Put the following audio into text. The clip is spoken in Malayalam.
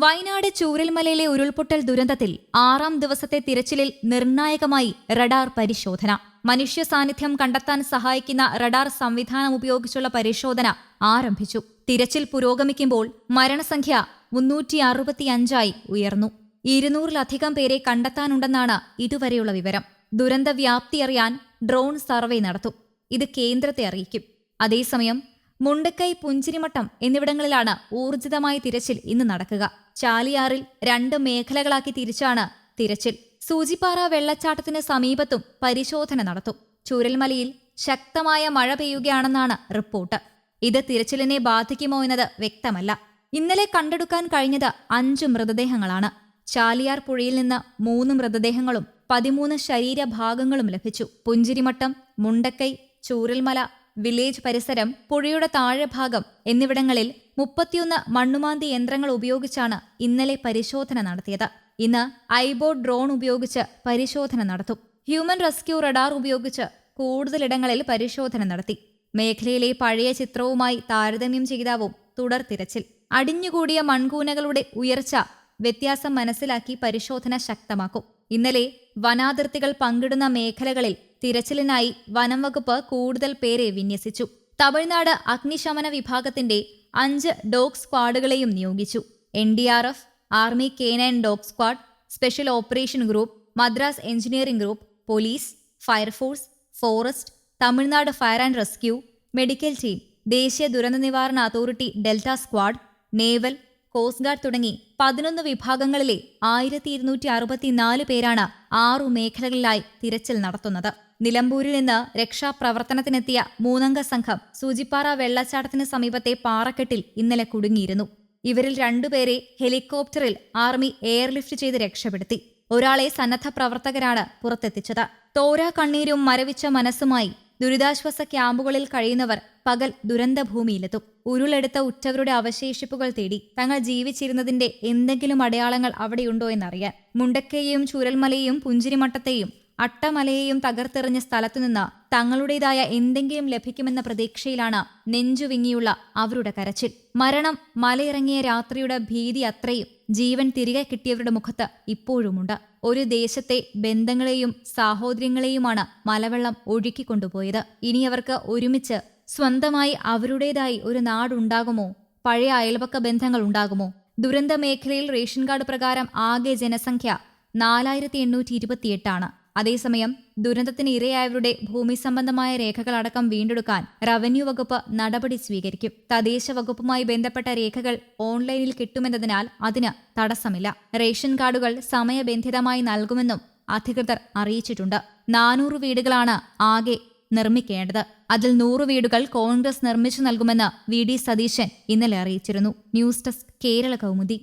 വയനാട് ചൂരൽമലയിലെ ഉരുൾപൊട്ടൽ ദുരന്തത്തിൽ ആറാം ദിവസത്തെ തിരച്ചിലിൽ നിർണായകമായി റഡാർ പരിശോധന. മനുഷ്യ സാന്നിധ്യം കണ്ടെത്താൻ സഹായിക്കുന്ന റഡാർ സംവിധാനം ഉപയോഗിച്ചുള്ള പരിശോധന ആരംഭിച്ചു. തിരച്ചിൽ പുരോഗമിക്കുമ്പോൾ മരണസംഖ്യ മുന്നൂറ്റി അറുപത്തിയഞ്ചായി ഉയർന്നു. ഇരുന്നൂറിലധികം പേരെ കണ്ടെത്താനുണ്ടെന്നാണ് ഇതുവരെയുള്ള വിവരം. ദുരന്ത വ്യാപ്തി അറിയാൻ ഡ്രോൺ സർവേ നടത്തും. ഇത് കേന്ദ്രത്തെ അറിയിക്കും. അതേസമയം മുണ്ടക്കൈ പുഞ്ചിരിമട്ടം എന്നിവിടങ്ങളിലാണ് ഊർജിതമായ തിരച്ചിൽ ഇന്ന് നടക്കുക. ചാലിയാറിൽ രണ്ട് മേഖലകളാക്കി തിരിച്ചാണ് തിരച്ചിൽ. സൂചിപ്പാറ വെള്ളച്ചാട്ടത്തിന് സമീപത്തും പരിശോധന നടത്തും. ചുരൽമലയിൽ ശക്തമായ മഴ പെയ്യുകയാണെന്നാണ് റിപ്പോർട്ട്. ഇത് തിരച്ചിലിനെ ബാധിക്കുമോ എന്നത് വ്യക്തമല്ല. ഇന്നലെ കണ്ടെടുക്കാൻ കഴിഞ്ഞത് അഞ്ചു മൃതദേഹങ്ങളാണ്. ചാലിയാർ പുഴയിൽ നിന്ന് മൂന്ന് മൃതദേഹങ്ങളും പതിമൂന്ന് ശരീരഭാഗങ്ങളും ലഭിച്ചു. പുഞ്ചിരിമട്ടം മുണ്ടക്കൈ ചൂരൽമല വില്ലേജ് പരിസരം പുഴയുടെ താഴെഭാഗം എന്നിവിടങ്ങളിൽ മുപ്പത്തിയൊന്ന് മണ്ണുമാന്തി യന്ത്രങ്ങൾ ഉപയോഗിച്ചാണ് ഇന്നലെ പരിശോധന നടത്തിയത്. ഇന്ന് ഐബോ ഡ്രോൺ ഉപയോഗിച്ച് പരിശോധന നടത്തും. ഹ്യൂമൻ റെസ്ക്യൂ റഡാർ ഉപയോഗിച്ച് കൂടുതലിടങ്ങളിൽ പരിശോധന നടത്തി. മേഖലയിലെ പഴയ ചിത്രവുമായി താരതമ്യം ചെയ്താവും തുടർ തിരച്ചിൽ. അടിഞ്ഞുകൂടിയ മൺകൂനകളുടെ ഉയർച്ച വ്യത്യാസം മനസ്സിലാക്കി പരിശോധന ശക്തമാക്കും. ഇന്നലെ വനാതിർത്തികൾ പങ്കിടുന്ന മേഖലകളിൽ തിരച്ചിലിനായി വനം വകുപ്പ് കൂടുതൽ പേരെ വിന്യസിച്ചു. തമിഴ്നാട് അഗ്നിശമന വിഭാഗത്തിന്റെ അഞ്ച് ഡോഗ് സ്ക്വാഡുകളെയും നിയോഗിച്ചു. N D R F army canine dog squad special operation group Madras engineering group police fire force forest Tamil Nadu fire and rescue medical team ദേശീയ ദുരന്ത നിവാരണ authority delta squad naval coast guard തുടങ്ങി പതിനൊന്ന് വിഭാഗങ്ങളിലെ ആയിരത്തി ഇരുന്നൂറ്റി അറുപത്തിനാല് പേരാണ് ആറു മേഖലകളിലായി തിരച്ചിൽ നടത്തുന്നത്. നിലമ്പൂരിൽ നിന്ന് രക്ഷാപ്രവർത്തനത്തിനെത്തിയ മൂന്നംഗ സംഘം സൂചിപ്പാറ വെള്ളച്ചാട്ടത്തിന് സമീപത്തെ പാറക്കെട്ടിൽ ഇന്നലെ കുടുങ്ങിയിരുന്നു. ഇവരിൽ രണ്ടുപേരെ ഹെലികോപ്റ്ററിൽ ആർമി എയർലിഫ്റ്റ് ചെയ്ത് രക്ഷപ്പെടുത്തി. ഒരാളെ സന്നദ്ധ പ്രവർത്തകരാണ് പുറത്തെത്തിച്ചത്. തോര കണ്ണീരും മരവിച്ച മനസ്സുമായി ദുരിതാശ്വാസ ക്യാമ്പുകളിൽ കഴിയുന്നവർ പകൽ ദുരന്തഭൂമിയിലെത്തും. ഉരുളെടുത്ത ഉറ്റവരുടെ അവശേഷിപ്പുകൾ തേടി തങ്ങൾ ജീവിച്ചിരുന്നതിന്റെ എന്തെങ്കിലും അടയാളങ്ങൾ അവിടെയുണ്ടോ എന്നറിയാൻ. മുണ്ടക്കയെയും ചുരൽമലയെയും പുഞ്ചിരിമട്ടത്തെയും അട്ടമലയെയും തകർത്തെറിഞ്ഞ സ്ഥലത്തുനിന്ന് തങ്ങളുടേതായ എന്തെങ്കിലും ലഭിക്കുമെന്ന പ്രതീക്ഷയിലാണ് നെഞ്ചുവിങ്ങിയുള്ള അവരുടെ കരച്ചിൽ. മരണം മലയിറങ്ങിയ രാത്രിയുടെ ഭീതി അത്രയും ജീവൻ തിരികെ കിട്ടിയവരുടെ മുഖത്ത് ഇപ്പോഴുമുണ്ട്. ഒരു ദേശത്തെ ബന്ധങ്ങളെയും സാഹോദര്യങ്ങളെയുമാണ് മലവെള്ളം ഒഴുക്കിക്കൊണ്ടുപോയത്. ഇനി അവർക്ക് ഒരുമിച്ച് സ്വന്തമായി അവരുടേതായി ഒരു നാടുണ്ടാകുമോ? പഴയ അയൽപക്ക ബന്ധങ്ങൾ ഉണ്ടാകുമോ? ദുരന്ത മേഖലയിൽ റേഷൻ കാർഡ് പ്രകാരം ആകെ ജനസംഖ്യ നാലായിരത്തി എണ്ണൂറ്റി ഇരുപത്തിയെട്ടാണ് അതേസമയം ദുരന്തത്തിന് ഇരയായവരുടെ ഭൂമി സംബന്ധമായ രേഖകളടക്കം വീണ്ടെടുക്കാൻ റവന്യൂ വകുപ്പ് നടപടി സ്വീകരിക്കും. തദ്ദേശ വകുപ്പുമായി ബന്ധപ്പെട്ട രേഖകൾ ഓൺലൈനിൽ കിട്ടുമെന്നതിനാൽ അതിന് തടസ്സമില്ല. റേഷൻ കാർഡുകൾ സമയബന്ധിതമായി നൽകുമെന്നും അധികൃതർ അറിയിച്ചിട്ടുണ്ട്. നാനൂറ് വീടുകളാണ് ആകെ നിർമ്മിക്കേണ്ടത്. അതിൽ നൂറ് വീടുകൾ കോൺഗ്രസ് നിർമ്മിച്ചു നൽകുമെന്ന് വി ഡി സതീശൻ ഇന്നലെ അറിയിച്ചിരുന്നു. News desk Kerala Kaumudi.